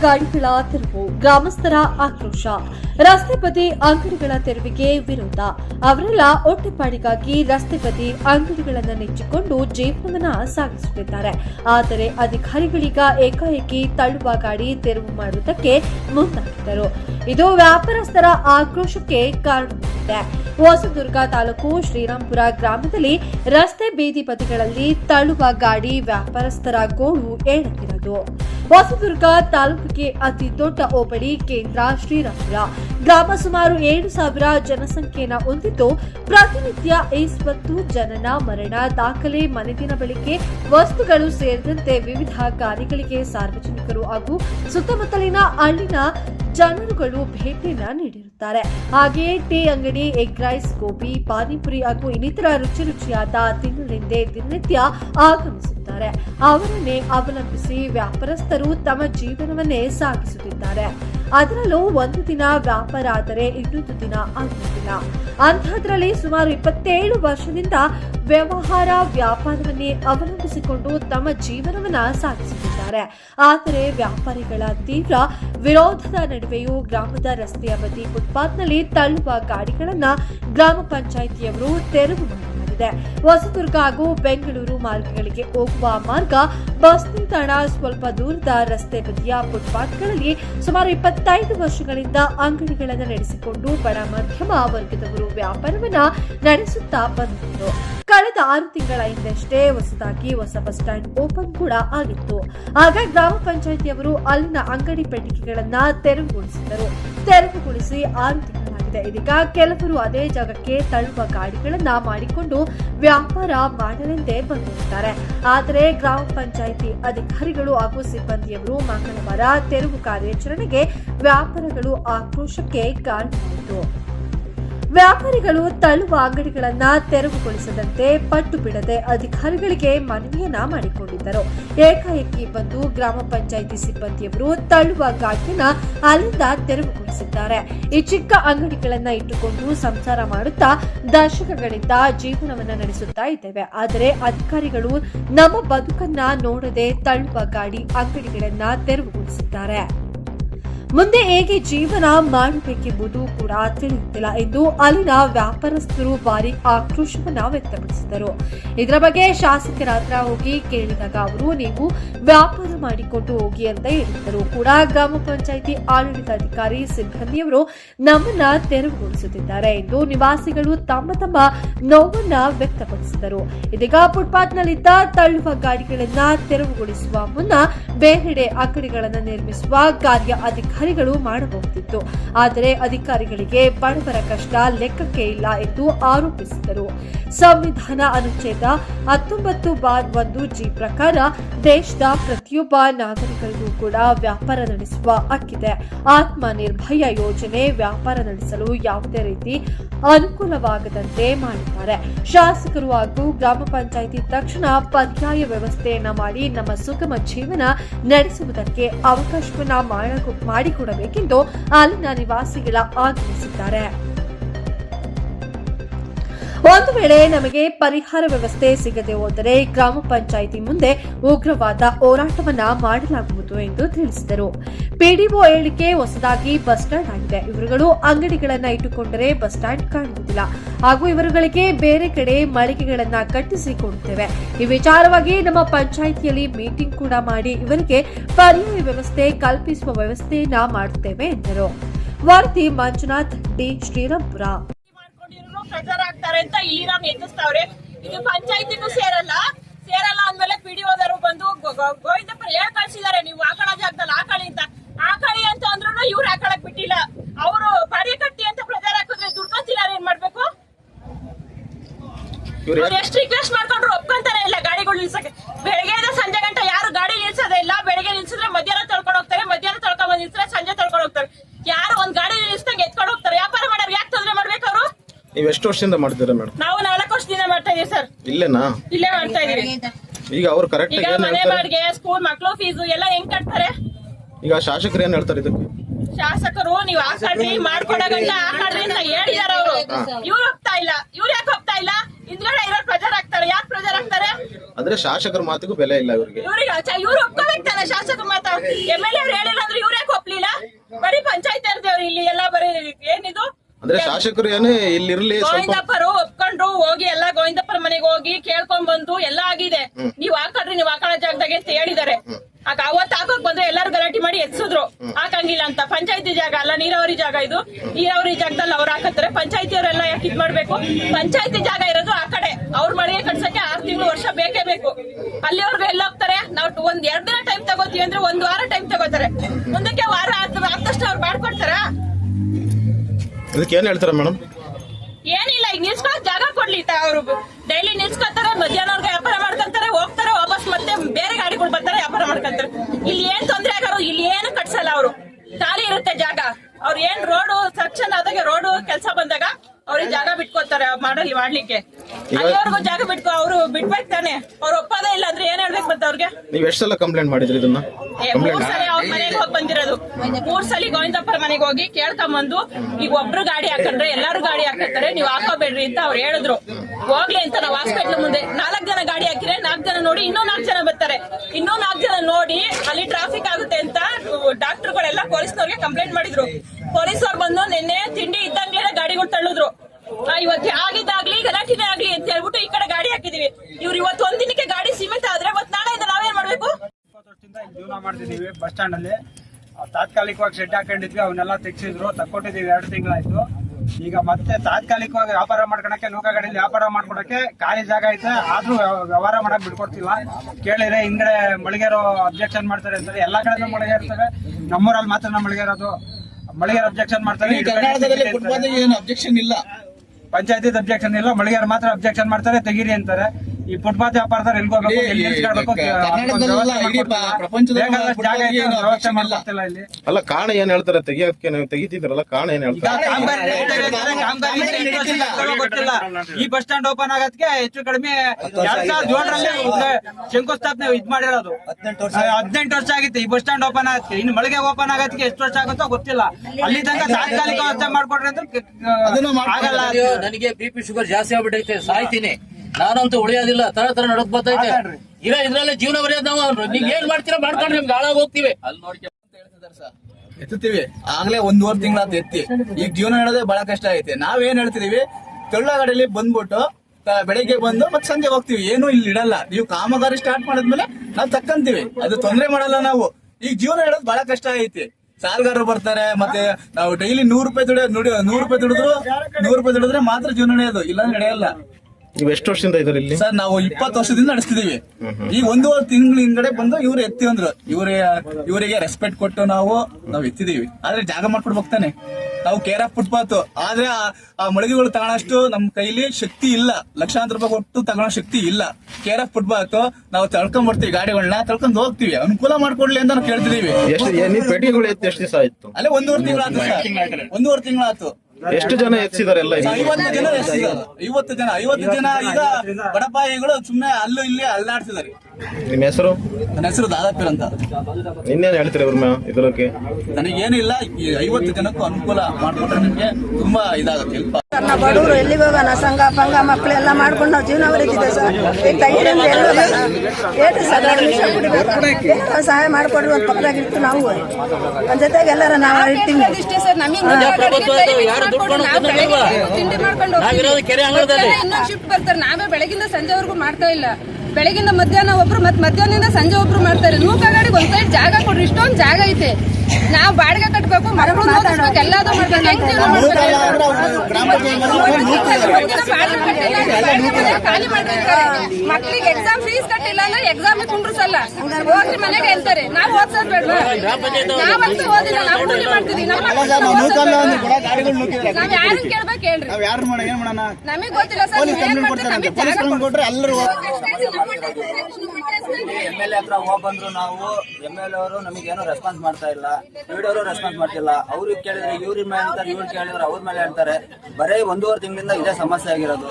ಗಾಡಿಗಳ ತೆರವು, ಗ್ರಾಮಸ್ಥರ ಆಕ್ರೋಶ. ರಸ್ತೆ ಬದಿ ಅಂಗಡಿಗಳ ತೆರವಿಗೆ ವಿರೋಧ. ಅವರೆಲ್ಲ ಹೊಟ್ಟೆಪಾಡಿಗಾಗಿ ರಸ್ತೆ ಬದಿ ಅಂಗಡಿಗಳನ್ನು ನೆಚ್ಚಿಕೊಂಡು ಜೀವನವನ್ನ ಸಾಗಿಸುತ್ತಿದ್ದಾರೆ. ಆದರೆ ಅಧಿಕಾರಿಗಳೀಗ ಏಕಾಏಕಿ ತಳ್ಳುವ ಗಾಡಿ ತೆರವು ಮಾಡುವುದಕ್ಕೆ ಮುಂದಾಗಿದ್ದರು. ಇದು ವ್ಯಾಪಾರಸ್ಥರ ಆಕ್ರೋಶಕ್ಕೆ ಕಾರಣವಾಗಿದೆ. ಹೊಸದುರ್ಗ ತಾಲೂಕು ಶ್ರೀರಾಂಪುರ ಗ್ರಾಮದಲ್ಲಿ ರಸ್ತೆ ಬೀದಿ ಬದಿಗಳಲ್ಲಿ ತಳ್ಳುವ ಗಾಡಿ ವ್ಯಾಪಾರಸ್ಥರ ಗೋಳು ಏಳಕ್ಕಿರದು. ಹೊಸದುರ್ಗ ತಾಲೂಕಿಗೆ ಅತಿ ದೊಡ್ಡ ಹೋಬಳಿ ಕೇಂದ್ರ ಶ್ರೀರಾಮಪುರ ಗ್ರಾಮ ಸುಮಾರು ಏಳು ಸಾವಿರ ಜನಸಂಖ್ಯೆಯನ್ನು ಹೊಂದಿದ್ದು ಪ್ರತಿನಿತ್ಯ ಐವತ್ತು ಜನನ ಮರಣ ದಾಖಲೆ ಮನೆದಿನ ಬಳಿಕೆ ವಸ್ತುಗಳು ಸೇರಿದಂತೆ ವಿವಿಧ ಕಾರ್ಯಗಳಿಗೆ ಸಾರ್ವಜನಿಕರು ಹಾಗೂ ಸುತ್ತಮುತ್ತಲಿನ ಹಳ್ಳಿನ ಜನರುಗಳು ಭೇಟಿಯನ್ನ ನೀಡಿರುತ್ತಾರೆ ಹಾಗೆಯೇ ಟೀ ಅಂಗಡಿ, ಎಗ್ ರೈಸ್, ಗೋಬಿ, ಪಾನಿಪುರಿ ಹಾಗೂ ಇನ್ನಿತರ ರುಚಿ ರುಚಿಯಾದ ತಿನ್ನುಲೆಂದೇ ದಿನನಿತ್ಯ ಆಗಮಿಸುತ್ತಾರೆ. ಅವರನ್ನೇ ಅವಲಂಬಿಸಿ ವ್ಯಾಪಾರಸ್ಥರು ತಮ್ಮ ಜೀವನವನ್ನೇ ಸಾಗಿಸುತ್ತಿದ್ದಾರೆ. ಅದರಲ್ಲೂ ಒಂದು ದಿನ ವ್ಯಾಪಾರ ಆದರೆ ಇನ್ನೊಂದು ದಿನ ಆಗುವುದಿಲ್ಲ ಅಂಥದ್ರಲ್ಲಿ ಸುಮಾರು ಇಪ್ಪತ್ತೇಳು ವರ್ಷದಿಂದ ವ್ಯವಹಾರ ವ್ಯಾಪಾರವನ್ನೇ ಅವಲಂಬಿಸಿಕೊಂಡು ತಮ್ಮ ಜೀವನವನ್ನ ಸಾಗಿಸುತ್ತಿದ್ದಾರೆ. ಆದರೆ ವ್ಯಾಪಾರಿಗಳ ತೀವ್ರ ವಿರೋಧದ ನಡುವೆಯೂ ಗ್ರಾಮದ ರಸ್ತೆಯ ಬದಿ ಫುಟ್ಪಾತ್ನಲ್ಲಿ ತಳ್ಳುವ ಗಾಡಿಗಳನ್ನ ಗ್ರಾಮ ಪಂಚಾಯಿತಿಯವರು ತೆರವು ಮಾಡಲಾಗಿದೆ ಹೊಸದುರ್ಗ ಹಾಗೂ ಬೆಂಗಳೂರು ಮಾರ್ಗಗಳಿಗೆ ಹೋಗುವ ಮಾರ್ಗ ಬಸ್ ನಿಲ್ದಾಣ ಸ್ವಲ್ಪ ದೂರದ ರಸ್ತೆ ಬದಿಯ ಫುಟ್ಪಾತ್ಗಳಲ್ಲಿ ಸುಮಾರು ಇಪ್ಪತ್ತೈದು ವರ್ಷಗಳಿಂದ ಅಂಗಡಿಗಳನ್ನು ನಡೆಸಿಕೊಂಡು ಬಡ ಮಧ್ಯಮ ವರ್ಗದವರು ವ್ಯಾಪಾರವನ್ನ ನಡೆಸುತ್ತಾ ಬಂದಿದ್ದರು ಕಳೆದ ಆರು ತಿಂಗಳ ಹಿಂದಷ್ಟೇ ಹೊಸದಾಗಿ ಹೊಸ ಬಸ್ ಸ್ಟ್ಯಾಂಡ್ ಓಪನ್ ಕೂಡ ಆಗಿತ್ತು. ಆಗ ಗ್ರಾಮ ಪಂಚಾಯಿತಿಯವರು ಅಲ್ಲಿನ ಅಂಗಡಿ ಪೆಟ್ಟಿಗೆಗಳನ್ನ ತೆರವುಗೊಳಿಸಿದರು ತೆರವುಗೊಳಿಸಿ ಆರು ತಿಂಗಳಾಗಿದೆ ಇದೀಗ ಕೆಲವರು ಅದೇ ಜಾಗಕ್ಕೆ ತಳ್ಳುವ ಗಾಡಿಗಳನ್ನ ಮಾಡಿಕೊಂಡು ವ್ಯಾಪಾರ ಮಾಡಲೆಂದೇ ಬಂದಿರುತ್ತಾರೆ ಆದರೆ ಗ್ರಾಮ ಪಂಚಾಯಿತಿ ಅಧಿಕಾರಿಗಳು ಹಾಗೂ ಸಿಬ್ಬಂದಿಯವರು ಮಂಗಳವಾರ ತೆರವು ಕಾರ್ಯಾಚರಣೆಗೆ ವ್ಯಾಪಾರಗಳು ಆಕ್ರೋಶಕ್ಕೆ ಕಾರಣವಾಯಿತು. ವ್ಯಾಪಾರಿಗಳು ತಳ್ಳುವ ಅಂಗಡಿಗಳನ್ನ ತೆರವುಗೊಳಿಸದಂತೆ ಪಟ್ಟು ಬಿಡದೆ ಅಧಿಕಾರಿಗಳಿಗೆ ಮನವಿಯನ್ನ ಮಾಡಿಕೊಂಡಿದ್ದರು. ಏಕಾಏಕಿ ಬಂದು ಗ್ರಾಮ ಪಂಚಾಯಿತಿ ಸಿಬ್ಬಂದಿಯವರು ತಳ್ಳುವ ಗಾಡಿಯನ್ನ ಅಲ್ಲಿಂದ ತೆರವುಗೊಳಿಸಿದ್ದಾರೆ. ಈ ಚಿಕ್ಕ ಅಂಗಡಿಗಳನ್ನ ಇಟ್ಟುಕೊಂಡು ಸಂಸಾರ ಮಾಡುತ್ತಾ ದಶಕಗಳಿಂದ ಜೀವನವನ್ನ ನಡೆಸುತ್ತಾ ಇದ್ದೇವೆ. ಆದರೆ ಅಧಿಕಾರಿಗಳು ನಮ್ಮ ಬದುಕನ್ನ ನೋಡದೆ ತಳ್ಳುವ ಗಾಡಿ ಅಂಗಡಿಗಳನ್ನ ತೆರವುಗೊಳಿಸಿದ್ದಾರೆ. ಮುಂದೆ ಹೇಗೆ ಜೀವನ ಮಾಡಬೇಕೆಂಬುದು ಕೂಡ ತಿಳಿಯುತ್ತಿಲ್ಲ ಎಂದು ಅಲ್ಲಿನ ವ್ಯಾಪಾರಸ್ಥರು ಭಾರಿ ಆಕ್ರೋಶವನ್ನ ವ್ಯಕ್ತಪಡಿಸಿದರು. ಇದರ ಬಗ್ಗೆ ಶಾಸಕರ ಹತ್ರ ಹೋಗಿ ಕೇಳಿದಾಗ ಅವರು, ನೀವು ವ್ಯಾಪಾರ ಮಾಡಿಕೊಂಡು ಹೋಗಿ ಅಂತ ಹೇಳಿದ್ದರು. ಕೂಡ ಗ್ರಾಮ ಪಂಚಾಯಿತಿ ಆಡಳಿತಾಧಿಕಾರಿ ಸಿಬ್ಬಂದಿಯವರು ನಮ್ಮನ್ನ ತೆರವುಗೊಳಿಸುತ್ತಿದ್ದಾರೆ ಎಂದು ನಿವಾಸಿಗಳು ತಮ್ಮ ತಮ್ಮ ನೋವನ್ನ ವ್ಯಕ್ತಪಡಿಸಿದರು. ಇದೀಗ ಫುಟ್ಪಾತ್ನಲ್ಲಿದ್ದ ತಳ್ಳುವ ಗಾಡಿಗಳನ್ನ ತೆರವುಗೊಳಿಸುವ ಮುನ್ನ ಬೇರೆಡೆ ಅಂಗಡಿಗಳನ್ನು ನಿರ್ಮಿಸುವ ಕಾರ್ಯ ಅಧಿಕಾರಿಗಳು ಮಾಡಬಹುದಿತ್ತು. ಆದರೆ ಅಧಿಕಾರಿಗಳಿಗೆ ಬಡವರ ಕಷ್ಟ ಲೆಕ್ಕಕ್ಕೆ ಇಲ್ಲ ಎಂದು ಆರೋಪಿಸಿದರು. ಸಂವಿಧಾನ ಅನುಚ್ಛೇದ ಹತ್ತೊಂಬತ್ತು ಬಾರ್ ಒಂದು ಜಿ ಪ್ರಕಾರ ದೇಶದ ಪ್ರತಿಯೊಬ್ಬ ನಾಗರಿಕರಿಗೂ ಕೂಡ ವ್ಯಾಪಾರ ನಡೆಸುವ ಹಕ್ಕಿದೆ. ಆತ್ಮ ನಿರ್ಭಯ ಯೋಜನೆ ವ್ಯಾಪಾರ ನಡೆಸಲು ಯಾವುದೇ ರೀತಿ ಅನುಕೂಲವಾಗದಂತೆ ಮಾಡಿದ್ದಾರೆ. ಶಾಸಕರು ಹಾಗೂ ಗ್ರಾಮ ಪಂಚಾಯಿತಿ ತಕ್ಷಣ ಪರ್ಯಾಯ ವ್ಯವಸ್ಥೆಯನ್ನ ಮಾಡಿ ನಮ್ಮ ಸುಗಮ ಜೀವನ ನಡೆಸುವುದಕ್ಕೆ ಅವಕಾಶವನ್ನ ಮಾಡಕು- ಮಾಡಿಕೊಡಬೇಕೆಂದು ಅಲ್ಲಿನ ನಿವಾಸಿಗಳ ಆಗ್ರಹಿಸಿದ್ದಾರೆ. ವೇಳೆ ನಮಗೆ ಪರಿಹಾರ ವ್ಯವಸ್ಥೆ ಸಿಗದೆ ಹೋದರೆ ಗ್ರಾಮ ಪಂಚಾಯಿತಿ ಮುಂದೆ ಉಗ್ರವಾದ ಹೋರಾಟವನ್ನ ಮಾಡಲಾಗುವುದು ಎಂದು ತಿಳಿಸಿದರು. ಪಿಡಿಒ ಹೇಳಿಕೆ ಹೊಸದಾಗಿ ಬಸ್ ಸ್ಟ್ಯಾಂಡ್ ಆಗಿದೆ. ಇವರುಗಳು ಅಂಗಡಿಗಳನ್ನ ಇಟ್ಟುಕೊಂಡರೆ ಬಸ್ ಸ್ಟ್ಯಾಂಡ್ ಕಾಣುವುದಿಲ್ಲ. ಹಾಗೂ ಇವರುಗಳಿಗೆ ಬೇರೆ ಕಡೆ ಮಳಿಗೆಗಳನ್ನ ಕಟ್ಟಿಸಿಕೊಡುತ್ತೇವೆ. ಈ ವಿಚಾರವಾಗಿ ನಮ್ಮ ಪಂಚಾಯಿತಿಯಲ್ಲಿ ಮೀಟಿಂಗ್ ಕೂಡ ಮಾಡಿ ಇವರಿಗೆ ಪರ್ಯಾಯ ವ್ಯವಸ್ಥೆ ಕಲ್ಪಿಸುವ ವ್ಯವಸ್ಥೆಯನ್ನ ಮಾಡುತ್ತೇವೆ ಎಂದರು. ವಾರ್ತಿ ಮಂಜುನಾಥ್, ಡಿ. ಶ್ರೀರಾಂಪುರ ಪ್ರೆಷರ್ ಆಗ್ತಾರೆ ಅಂತ ಇಲ್ಲಿರೋರ್ನ ಎತ್ತಿಸ್ತಾವ್ರೆ ಇದು ಪಂಚಾಯತಿಗೂ ಸೇರಲ್ಲ. ಸೇರಲ್ಲ ಅಂದ್ಮೇಲೆ ಪಿಡಿಒದವರು ಬಂದು ಗೋ- ಬಂದು ಗೋವಿಂದಪ್ಪರು ಹೇಳ್ ಕಳ್ಸಿದಾರೆ? ನೀವು ಆಕಳ ಜಾಗದಲ್ಲಿ ಆಕಳಿ ಅಂತ ಆಕಳಿ ಅಂತ ಅಂದ್ರೂ ಇವ್ರು ಆಕಳಕ್ ಬಿಟ್ಟಿಲ್ಲ. ಅವರು ಬಾಡಿ ಕಟ್ಟಿ ಅಂತ ಪ್ರಜಾರ ಹಾಕಿದ್ರೆ ದುಡ್ಕೊಂತಿಲ್ಲ ಏನ್ ಮಾಡ್ಬೇಕು? ಎಷ್ಟು ರಿಕ್ವೆಸ್ಟ್ ಮಾಡ್ಕೊಂಡ್ರು? ನೀವ್ ಎಷ್ಟು ವರ್ಷದಿಂದ ಮಾಡ್ತೀರಾ ಮೇಡಮ್ ನಾವು ನಾಲ್ಕು ವರ್ಷದಿಂದ ಮಾಡ್ತಾ ಇದೀವಿ ಸರ್. ಇಲ್ಲೇನಾ? ಇಲ್ಲೇ ಮಾಡ್ತಾ ಇದೀವಿ. ಈಗ ಅವ್ರು ಕರೆಕ್ಟ್ ಈಗ ಮನೆ ಬಾಡಿಗೆ ಸ್ಕೂಲ್ ಮಕ್ಕಳು ಫೀಸ್ ಎಲ್ಲ ಹೆಂಗ್ ಕಟ್ತಾರೆ? ಈಗ ಶಾಸಕರು ಏನ್ ಹೇಳ್ತಾರೆ ಇದಕ್ಕೆ? ಶಾಸಕರು ನೀವ್ ಹಾಕಾಡ್ರಿ ಮಾಡ್ಕೊಡಗಂಡ ಹಾಕಾಡ್ರಿ ಅಂತ ಹೇಳಿದಾರ ಅವರು. ಇವ್ರು ಹೋಗ್ತಾ ಇಲ್ಲ. ಇವ್ರ ಯಾಕೆ ಹೋಗ್ತಾ ಇಲ್ಲ? ಹಿಂದ್ಗಡೆ ಇರೋ ಪ್ರಜರ್ ಆಗ್ತಾರೆ ಯಾಕೆ ಪ್ರಜರ್ ಆಗ್ತಾರೆ ಅಂದ್ರೆ ಶಾಸಕರ ಮಾತಿಗೂ ಬೆಲೆ ಇಲ್ಲ ಇವ್ರಿಗೆ. ಇವ್ರಿಗೆ ಅಚ್ಚ ಇವ್ರು ಒಪ್ಕೋಬೇಕ್ತಾನೆ ಶಾಸಕರ ಮಾತಾ. ಎಂ ಎಲ್ ಎ ಹೇಳಿಲ್ಲ ಅಂದ್ರೆ ಇವ್ರ ಯಾಕೆ ಒಪ್ಲಿಲ್ಲ? ಬರೀ ಪಂಚಾಯತ್ ಇರ್ತೇವ್ರಿ ಇಲ್ಲಿ ಎಲ್ಲ ಬರೀ ಏನಿದು? ಅಂದ್ರೆ ಶಾಸಕರು ಏನು ಇಲ್ಲಿರ್ಲಿ ಗೋವಿಂದಪ್ಪರು ಒಪ್ಕೊಂಡ್ರು ಹೋಗಿ ಎಲ್ಲ ಗೋವಿಂದಪ್ಪರ ಮನೆಗೆ ಹೋಗಿ ಕೇಳ್ಕೊಂಡ್ ಬಂದು ಎಲ್ಲ ಆಗಿದೆ. ನೀವ್ ಹಾಕಡ್ರಿ ನೀವ್ ಹಾಕೊಳ್ಳೋ ಜಾಗದಾಗ ಅಂತ ಹೇಳಿದಾರೆ ಆಗ ಅವತ್ ಹಾಕೋಕ್ ಬಂದ್ರೆ ಎಲ್ಲಾರು ಗಲಾಟಿ ಮಾಡಿ ಎತ್ಸಿದ್ರು. ಹಾಕಂಗಿಲ್ಲ ಅಂತ. ಪಂಚಾಯತಿ ಜಾಗ ಅಲ್ಲ ನೀರಾವರಿ ಜಾಗ ಇದು. ನೀರಾವರಿ ಜಾಗದಲ್ಲಿ ಅವ್ರು ಹಾಕತ್ತಾರೆ. ಪಂಚಾಯತಿ ಅವರೆಲ್ಲ ಯಾಕೆ ಇದ್ ಮಾಡ್ಬೇಕು? ಪಂಚಾಯತಿ ಜಾಗ ಇರೋದು ಆ ಕಡೆ. ಅವ್ರ ಮಳೆ ಕಟ್ಸಕ್ಕೆ ಆರ್ ತಿಂಗಳು ವರ್ಷ ಬೇಕೇ ಬೇಕು. ಅಲ್ಲಿವರೆಗೂ ಎಲ್ಲ ಹೋಗ್ತಾರೆ? ನಾವು ಒಂದ್ ಎರಡ್ ದಿನ ಟೈಮ್ ತಗೋತೀವಿ ಅಂದ್ರೆ ಒಂದ್ ವಾರ ಟೈಮ್ ತಗೋತಾರೆ. ಮುಂದಕ್ಕೆ ವಾರ ಇದಕ್ಕೆ ಏನ್ ಹೇಳ್ತಾರೆ ಮೇಡಮ್? ಏನಿಲ್ಲ ಈಗ ನಿಲ್ಸ್ಕೊಳಕ್ ಜಾಗ ಕೊಡ್ಲಿ ಅವರು. ಡೈಲಿ ನಿಲ್ಸ್ಕೊತಾರೆ ಮಧ್ಯಾಹ್ನವ್ರಿಗೆ ವ್ಯಾಪಾರ ಮಾಡ್ಕೊಂತಾರೆ, ಹೋಗ್ತಾರೆ, ವಾಪಸ್ ಮತ್ತೆ ಬೇರೆ ಗಾಡಿಗಳು ಬರ್ತಾರೆ, ವ್ಯಾಪಾರ ಮಾಡ್ಕೊಂತಾರೆ. ಇಲ್ಲಿ ಏನ್ ತೊಂದ್ರೆ ಆಗಾರು ಇಲ್ಲಿ ಏನು ಕಟ್ಸಲ್ಲ ಅವರು. ಖಾಲಿ ಇರುತ್ತೆ ಜಾಗ. ಅವ್ರು ಏನ್ ರೋಡು ಸಕ್ಷನ್ ಆದಾಗ ರೋಡು ಕೆಲಸ ಬಂದಾಗ ಅವ್ರಿಗೆ ಜಾಗ ಬಿಟ್ಕೋತಾರೆ ಮಾಡಲಿ ಮಾಡ್ಲಿಕ್ಕೆ. ಅಲ್ಲಿವರೆಗೂ ಜಾಗ ಬಿಟ್ಕೋ ಅವರು ಬಿಡ್ಬೇಕು ತಾನೆ ಅವ್ರ ಒಪ್ಪದೇ ಇಲ್ಲ ಅಂದ್ರೆ ಏನ್ ಹೇಳ್ಬೇಕು ಮತ್ತೆ ಅವ್ರಿಗೆ? ನೀವ್ ಎಷ್ಟ್ ಸಲ ಕಂಪ್ಲೇಂಟ್ ಮಾಡಿದ್ರಿ ಇದನ್ನ? ಏ, ಮೂರ್ ಸಲ ಅವ್ರ ಮನೆಗೆ ಹೋಗಿ ಬಂದಿರೋದು. ಮೂರ್ ಸಲ ಗೋವಿಂದಪ್ಪರ ಮನೆಗೆ ಹೋಗಿ ಕೇಳ್ಕೊಂಬಂದು ಈಗ ಒಬ್ರು ಗಾಡಿ ಹಾಕೊಂಡ್ರೆ ಎಲ್ಲಾರು ಗಾಡಿ ಹಾಕತ್ತಾರೆ ನೀವ್ ಹಾಕೋಬೇಡ್ರಿ ಅಂತ ಅವ್ರು ಹೇಳಿದ್ರು. ಹೋಗ್ಲಿ ಅಂತ ನಾವ್ ಹಾಸ್ಪಿಟ್ಲ್ ಮುಂದೆ. ನಾಲ್ಕ್ ಜನ ಗಾಡಿ ಹಾಕಿದ್ರೆ ನಾಲ್ಕ್ ಜನ ನೋಡಿ ಇನ್ನೂ ನಾಲ್ಕ್ ಜನ ಬರ್ತಾರೆ. ಇನ್ನೂ ನಾಲ್ಕ್ ಜನ ನೋಡಿ ಅಲ್ಲಿ ಟ್ರಾಫಿಕ್ ಆಗುತ್ತೆ ಅಂತ ಡಾಕ್ಟರ್ಗಳೆಲ್ಲ ಪೊಲೀಸ್ನವ್ರಿಗೆ ಕಂಪ್ಲೇಂಟ್ ಮಾಡಿದ್ರು. ಪೊಲೀಸ್ ಅವ್ರು ಬಂದು ನಿನ್ನೆ ತಿಂಡಿ ಇದ್ದಂಗ್ಲೇ ಗಾಡಿಗಳು ತಳ್ಳಿದ್ರು. ಇವತ್ತು ಆಗಿದ್ದಾಗ್ಲಿ ಗಲಾಟಿನೇ ಆಗ್ಲಿ ಅಂತ ಹೇಳ್ಬಿಟ್ಟು ಈ ಕಡೆ ಗಾಡಿ ಹಾಕಿದೀವಿ. ಇವ್ರು ಇವತ್ತು ಒಂದಿನಕ್ಕೆ ಗಾಡಿ ಸೀಮಿತ ಆದ್ರೆ ಮತ್ ನಾಳೆಯಿಂದ ನಾವೇನ್ ಮಾಡ್ಬೇಕು? ಇಪ್ಪತ್ತು ವರ್ಷದಿಂದ ಇಲ್ಲಿ ಜೀವನ ಮಾಡ್ತಿದೀವಿ ಬಸ್ ಸ್ಟ್ಯಾಂಡ್ ಅಲ್ಲಿ. ಆ, ತಾತ್ಕಾಲಿಕವಾಗಿ ಶೆಡ್ ಹಾಕೊಂಡಿದ್ವಿ ಅವನ್ನೆಲ್ಲ ತೆಗ್ಸಿದ್ರು ತಕ್ಕೊಟ್ಟಿದೀವಿ ಎರಡು ತಿಂಗಳಾಯ್ತು. ಈಗ ಮತ್ತೆ ತಾತ್ಕಾಲಿಕವಾಗಿ ವ್ಯಾಪಾರ ಮಾಡ್ಕೊಳಕ್ಕೆ ನೌಕಾಗಡಿಯಲ್ಲಿ ವ್ಯಾಪಾರ ಮಾಡ್ಕೊಡಕ್ಕೆ ಖಾಲಿ ಜಾಗ ಐತೆ ಆದ್ರೂ ವ್ಯವಹಾರ ಮಾಡಕ್ ಬಿಡ್ಕೊಡ್ತಿಲ್ಲ ಕೇಳಿದ್ರೆ ಹಿಂದ್ಗಡೆ ಮಳಿಗೆರು ಅಬ್ಜೆಕ್ಷನ್ ಮಾಡ್ತಾರೆ ಅಂತಾರೆ. ಎಲ್ಲಾ ಕಡೆ ಮಳಿಗೆ ಇರ್ತವೆ ನಮ್ಮೂರಲ್ಲಿ ಮಾತ್ರ ನಮ್ಮ ಮಳಿಗೆ ಇರೋದು. ಮಳಿಗೆರು ಅಬ್ಜೆಕ್ಷನ್ ಮಾಡ್ತಾರೆ ಈ ಕರ್ನಾಟಕದಲ್ಲಿ ಏನು ಅಬ್ಜೆಕ್ಷನ್ ಇಲ್ಲ. ಪಂಚಾಯತಿ ಅಬ್ಜೆಕ್ಷನ್ ಇಲ್ಲ ಮಳಿಗೆಯವ್ರು ಮಾತ್ರ ಅಬ್ಜೆಕ್ಷನ್ ಮಾಡ್ತಾರೆ ತೆಗೀರಿ ಅಂತಾರೆ. ಈ ಫುಟ್ಪಾತ್ ವ್ಯಾಪಾರದವ್ರು ಎಲ್ಲಿ ಹೋಗ್ಬೇಕು ಅಲ್ಲ ಕಾರಣ ಏನ್ ಹೇಳ್ತಾರೆ? ತೆಗಿಯೋದಕ್ಕೆ ನೀವು ತೆಗಿತಿದ್ರಲ್ಲ ಕಾರಣ ಏನ್ ಹೇಳ್ತಾರೆ? ಈ ಬಸ್ ಸ್ಟ್ಯಾಂಡ್ ಓಪನ್ ಆಗೋದಕ್ಕೆ ಹೆಚ್ಚು ಕಡಿಮೆ ಎರಡ್ ಸಾವಿರದ ಏಳರಲ್ಲಿ ಶಂಕುಸ್ಥಾಪನೆ ಇದ್ ಮಾಡಿರೋದು. ಹದಿನೆಂಟು ವರ್ಷ ಆಗಿತ್ತು ಈ ಬಸ್ ಸ್ಟ್ಯಾಂಡ್ ಓಪನ್ ಆಗಕ್ಕೆ ಇನ್ನು ಮಳಿಗೆ ಓಪನ್ ಆಗೋದಕ್ಕೆ ಎಷ್ಟು ವರ್ಷ ಆಗುತ್ತೋ ಗೊತ್ತಿಲ್ಲ. ಅಲ್ಲಿ ತನಕ ತಾತ್ಕಾಲಿಕ ವ್ಯವಸ್ಥೆ ಮಾಡ್ಕೊಡ್ರಿ ಅಂದ್ರೆ. ಆಗಲ್ಲ ನನಗೆ ಬಿ ಪಿ ಶುಗರ್ ಜಾಸ್ತಿ ಆಗ್ಬಿಟ್ಟೈತೆ ಸಾಯ್ತೀನಿ. ನಾನಂತೂ ಉಳಿಯೋದಿಲ್ಲ ತರ ತರ ನಡಕ್ ಬರ್ತೈತೆ. ಇರೋ ಇದ್ರಲ್ಲೇ ಜೀವನ ಬರೆಯೋದು ನಾವು. ನೀವ್ ಏನ್ ಮಾಡ್ತೀರಾ ಮಾಡ್ಕೊಂಡ್ರೆ ನಿಮ್ಗೆ ಹಾಳಾಗ್ ಹೋಗ್ತೀವಿ. ಅಲ್ಲಿ ನೋಡ್ಕೆ ಎತ್ತುತ್ತೀವಿ. ಆಗ್ಲೇ ಒಂದೂವರೆ ತಿಂಗಳ ಎತ್ತಿ. ಈಗ ಜೀವನ ಹೇಳೋದೇ ಬಹಳ ಕಷ್ಟ ಐತೆ ನಾವೇನ್ ಹೇಳ್ತಿದೀವಿ? ಗಾಡಿಯಲ್ಲಿ ಬಂದ್ಬಿಟ್ಟು ಬೆಳಿಗ್ಗೆ ಬಂದು ಮತ್ತೆ ಸಂಜೆ ಹೋಗ್ತೀವಿ. ಏನು ಇಲ್ಲಿ ಇಡಲ್ಲ. ನೀವು ಕಾಮಗಾರಿ ಸ್ಟಾರ್ಟ್ ಮಾಡಿದ್ಮೇಲೆ ನಾವು ತಕ್ಕಂತೀವಿ. ಅದು ತೊಂದ್ರೆ ಮಾಡಲ್ಲ ನಾವು. ಈಗ ಜೀವನ ಹೇಳೋದು ಬಹಳ ಕಷ್ಟ ಐತಿ ಸಾಲಗಾರರು ಬರ್ತಾರೆ ಮತ್ತೆ ನಾವು ಡೈಲಿ ನೂರು ರೂಪಾಯಿ ದುಡಿಯೋ ನುಡಿಯೋ ನೂರು ರೂಪಾಯಿ ದುಡಿದ್ರು ನೂರು ರೂಪಾಯಿ ದುಡಿದ್ರೆ ಮಾತ್ರ ಜೀವನ ನಡೆಯೋದು. ಇಲ್ಲ ನಡೆಯಲ್ಲ. ನೀವ್ ಎಷ್ಟು ವರ್ಷದಿಂದ ಇದ್ದಾರೆ ಇಲ್ಲಿ? ಸರ್ ನಾವು ಇಪ್ಪತ್ತು ವರ್ಷದಿಂದ ನಡೆಸ್ತಿದೀವಿ ಈ ಒಂದೂವರೆ ತಿಂಗಳ ಹಿಂದ್ಗಡೆ ಬಂದು ಇವ್ರು ಎತ್ತಿ ಅಂದ್ರು. ಇವ್ರಿಗೆ ಇವರಿಗೆ ರೆಸ್ಪೆಕ್ಟ್ ಕೊಟ್ಟು ನಾವು ನಾವು ಎತ್ತಿದೀವಿ ಆದ್ರೆ ಜಾಗ ಮಾಡ್ಕೊಡ್ಬೇಕು ತಾನೆ ನಾವು ಕೇರ್ ಆಫ್ ಫುಟ್ಪಾತ್ ಆದ್ರೆ ಆ- ಮಳಿಗೆಗಳು ತಗೊಳಷ್ಟು ನಮ್ ಕೈಲಿ ಶಕ್ತಿ ಇಲ್ಲ. ಲಕ್ಷಾಂತರ ರೂಪಾಯಿ ಕೊಟ್ಟು ತಗೊಳ್ಳೋ ಶಕ್ತಿ ಇಲ್ಲ. ಕೇರ್ ಆಫ್ ಫುಟ್ಪಾತ್ ನಾವು ತಳ್ಕೊಂಡ್ ಬರ್ತೀವಿ ಗಾಡಿಗಳನ್ನ ತಳ್ಕೊಂಡ್ ಹೋಗ್ತೀವಿ. ಅನುಕೂಲ ಮಾಡ್ಕೊಡ್ಲಿ ಅಂತ ನಾವು ಕೇಳ್ತಿದೀವಿ ಎಷ್ಟು ಪೆಟ್ಟಿಗೆಗಳು ಎಷ್ಟು ದಿವಸ ಆಯ್ತು? ಅಲ್ಲೇ ಒಂದೂವರೆ ತಿಂಗಳಾತು ಸರ್. ಒಂದೂವರೆ ತಿಂಗಳಾತು ಎಷ್ಟು ಜನ ಹೆಚ್ಚಿದ್ದಾರೆ ಎಲ್ಲ? ಐವತ್ತು ಜನ. ಐವತ್ತು ಜನ ಐವತ್ತು ಜನ ಈಗ ಬಡಪಾಯಿಗಳು ಸುಮ್ಮನೆ ಅಲ್ಲೂ ಇಲ್ಲಿ ಅಲ್ಲಾಡ್ತಿದ್ದಾರೆ ನಿಮ್ಮ ಹೆಸರು ನನ್ನ ಹೆಸರು ದಾದಾಪೀರ್ ಅಂತ ಇನ್ನೇನು ಹೇಳ್ತೀರಿ ಅವ್ರ ಮ್ಯಾಮ್ ಇದಕ್ಕೆ ನನಗೇನಿಲ್ಲ ಈ ಐವತ್ತು ಜನಕ್ಕೂ ಅನುಕೂಲ ಮಾಡ್ಕೊಟ್ರೆ ನನಗೆ ತುಂಬಾ ಇದಾಗುತ್ತೆ ಹೆಲ್ಪ್ ನಾವು ಬಡವರು ಎಲ್ಲಿಗೆ ಹೋಗೋಣ? ಸಂಘ ಪಂಗ ಮಕ್ಕಳೆಲ್ಲ ಮಾಡ್ಕೊಂಡು ನಾವು ಜೀವನ ಬರೀತಿದ್ದೆ ಸರ್. ಈಗ ತೈರ ಅಂದ್ರೆ ಎಲ್ಲಿ ಹೋಗೋಣ? ಸರ್ ಎರಡು ನಿಮಿಷ ಕುಡಿಬೇಕು. ಸಹಾಯ ಮಾಡಿಕೊಡ್ರಿ ಒಂದು ಪಕ್ಕದಾಗ ಇರ್ತು ನಾವು. ಒಂದ್ ಜೊತೆಗೆ ಎಲ್ಲರ ನಾವು ಇರ್ತೀವಿ. ಸರ್? ತಿಂಡಿ ಮಾಡ್ಕೊಂಡು ಕೆರೆ ಅಂಗಳದಲ್ಲಿ. ಇನ್ನೊಂದು ಶಿಫ್ಟ್ ಬರ್ತಾರೆ ನಾವೇ ಬೆಳಗಿಂದ ಸಂಜೆವರೆಗೂ ಮಾಡ್ತಾ ಇಲ್ಲ. ಬೆಳಗಿಂದ ಮಧ್ಯಾಹ್ನ ಒಬ್ರು ಮತ್ತೆ ಮಧ್ಯಾಹ್ನದಿಂದ ಸಂಜೆ ಒಬ್ರು ಮಾಡ್ತಾರೆ. ನೂಕ ಗಾಡಿಗೆ ಒಂದ್ ಸೈಡ್ ಜಾಗ ಕೊಡ್ರಿ ಇಷ್ಟೊಂದು ಜಾಗ ಐತೆ. ನಾವು ಬಾಡಿಗೆ ಕಟ್ಬೇಕು ಮರಗಳು ಎಲ್ಲಾದ್ರೂ ಎಲ್ಲಾದ್ರು ಮಾಡ್ಬೇಕು ಹೆಂಗ್ ಜೀವನ ಮಾಡ್ಬೇಕು ಖಾಲಿ ಮಕ್ಳಿಗೆ ಎಕ್ಸಾಮ್ ಫೀಸ್ ಕಟ್ಟಿಲ್ಲ ಅಂದ್ರೆ ಎಕ್ಸಾಮ್ ಕುಂಡ್ರಸಲ್ಲ. ಹೋಗ್ರಿ ಮನೆಗೆ ಹೇಳ್ತಾರೆ ನಾವು ಓದ್ಸೋದ್ ಬೇಡ್ವಾ? ನಾವಂತೂ ಓದಿಲ್ಲ ನಾವು ಕೂಲಿ ಮಾಡ್ತೀವಿ. ನಮ್ಮ ನಾವ್ ಯಾರನ್ನ ಕೇಳ್ಬೇಕು ಹೇಳ್ರಿ? ನಾವ್ ಯಾರು ಮಾಡ ಏನ್ ಮಾಡೋಣ? ನಮಗ್ ಗೊತ್ತಿಲ್ಲ ಸರ್ ನೀವ್ ಏನ್ ಮಾಡ್ತೀರಿ? ನಮಗ್ ಜಾಗ ಎಲ್ಲರೂ ಎಂ ಎಲ್ ಎ ಹತ್ರ ಹೋಗ್ ಬಂದ್ರು ನಾವು ಎಂ ಎಲ್ ಅವರು ನಮಗೇನು ರೆಸ್ಪಾನ್ಸ್ ಮಾಡ್ತಾ ಇಲ್ಲ. ಇವ್ರವರು ರೆಸ್ಪಾನ್ಸ್ ಮಾಡ್ತಿಲ್ಲ. ಅವ್ರಿಗೆ ಕೇಳಿದ್ರೆ ಇವ್ರ ಮೇಲೆ ಅಂತಾರೆ ಇವ್ರು ಕೇಳಿದ್ರೆ ಅವ್ರ ಮೇಲೆ ಹೇಳ್ತಾರೆ ಬರೀ ಒಂದೂವರೆ ತಿಂಗಳಿಂದ ಇದೇ ಸಮಸ್ಯೆ ಆಗಿರೋದು.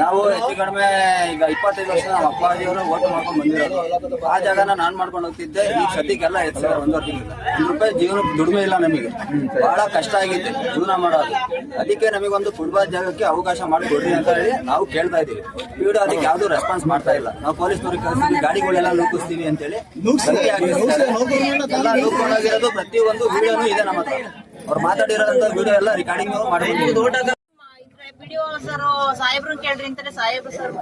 ನಾವು ಹೆಚ್ಚು ಕಡಿಮೆ ಈಗ ಇಪ್ಪತ್ತೈದು ವರ್ಷ ನಮ್ಮ ಅಪ್ಪಾಜಿಯವರು ಓಟ್ ಮಾಡ್ಕೊಂಡು ಬಂದಿರೋದು. ಆ ಜಾಗನ ನಾನ್ ಮಾಡ್ಕೊಂಡು ಹೋಗ್ತಿದ್ದೆ. ಈ ಸದ್ಯಕ್ಕೆಲ್ಲ ಸಾವಿರ, ಒಂದು ವರ್ಷ ಒಂದು ರೂಪಾಯಿ ಜೀವನ ದುಡಿಮೆ ಇಲ್ಲ ನಮಗೆ. ಬಹಳ ಕಷ್ಟ ಆಗಿತ್ತು ಜೀವನ ಮಾಡೋದು. ಅದಕ್ಕೆ ನಮಗೊಂದು ಫುಟ್ಬಾಲ್ ಜಾಗಕ್ಕೆ ಅವಕಾಶ ಮಾಡಿಕೊಡ್ರಿ ಅಂತ ಹೇಳಿ ನಾವು ಕೇಳ್ತಾ ಇದೀವಿ ಇವರು ಅದಕ್ಕೆ ಯಾವ್ದು ರೆಸ್ಪಾನ್ಸ್ ಮಾಡ್ತಾ ಇಲ್ಲ. ನಾವು ಪೊಲೀಸ್ನವ್ರಿಗೆ ಕಳಿಸ್ತೀವಿ ಗಾಡಿಗಳೆಲ್ಲ ಲೂಕಿಸ್ತೀವಿ ಅಂತೇಳಿ ಹೇಳಿ. ಎಲ್ಲ ಒಂದು ಪ್ರತಿಯೊಂದು ವಿಡಿಯೋನು ಇದೆ ನಮ್ಮ ಹತ್ರ. ಅವ್ರು ಮಾತಾಡಿರೋಂಥ ವಿಡಿಯೋ ಎಲ್ಲ ರೆಕಾರ್ಡಿಂಗ್ ಮಾಡ್ಕೊಂಡು ವಿಡಿಯೋ ಸರ್ ಸಾಹೇಬ್ರು ಕೇಳ್ರಿ ಅಂತಾರೆ ಸಾಹೇಬ್ರು ಸರ್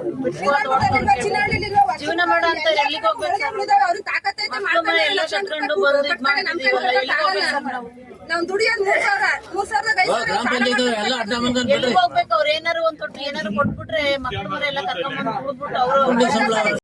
ಜೀವನ ಮಾಡೋ ಅಂತ ಎಲ್ಲಿಗೆ ಹೋಗ್ಬೇಕು ಎಲ್ಲ ಬಂದು ಇದ್ ಮಾಡ್ತಿದೀವಲ್ಲ, ಎಲ್ಲಿಗೆ ಹೋಗ್ಬೇಕು ಸರ್ ನಾವು? ನಾವು ದುಡಿಯೋದು ಮೂರ್ ಸಾವಿರ ಮೂರ್ ಸಾವಿರದ ಇವಾಗ ಗ್ರಾಮ ಪಂಚಾಯತ್ ಎಲ್ಲ ಅಡ್ಡ ಬಂದ್ ಎಲ್ಲಿಗೆ ಹೋಗ್ಬೇಕು? ಅವ್ರು ಏನಾರು ಒಂದ್ ತೊಟ್ಟು ಏನಾರು ಕೊಟ್ಬಿಟ್ರೆ ಮಕ್ಳ ಮನೆ ಎಲ್ಲ ಕರ್ಕೊಂಡ್ಬಿಟ್ಟು ಬಂದು ಬಿಟ್ಬಿಟ್ಟು ಅವರು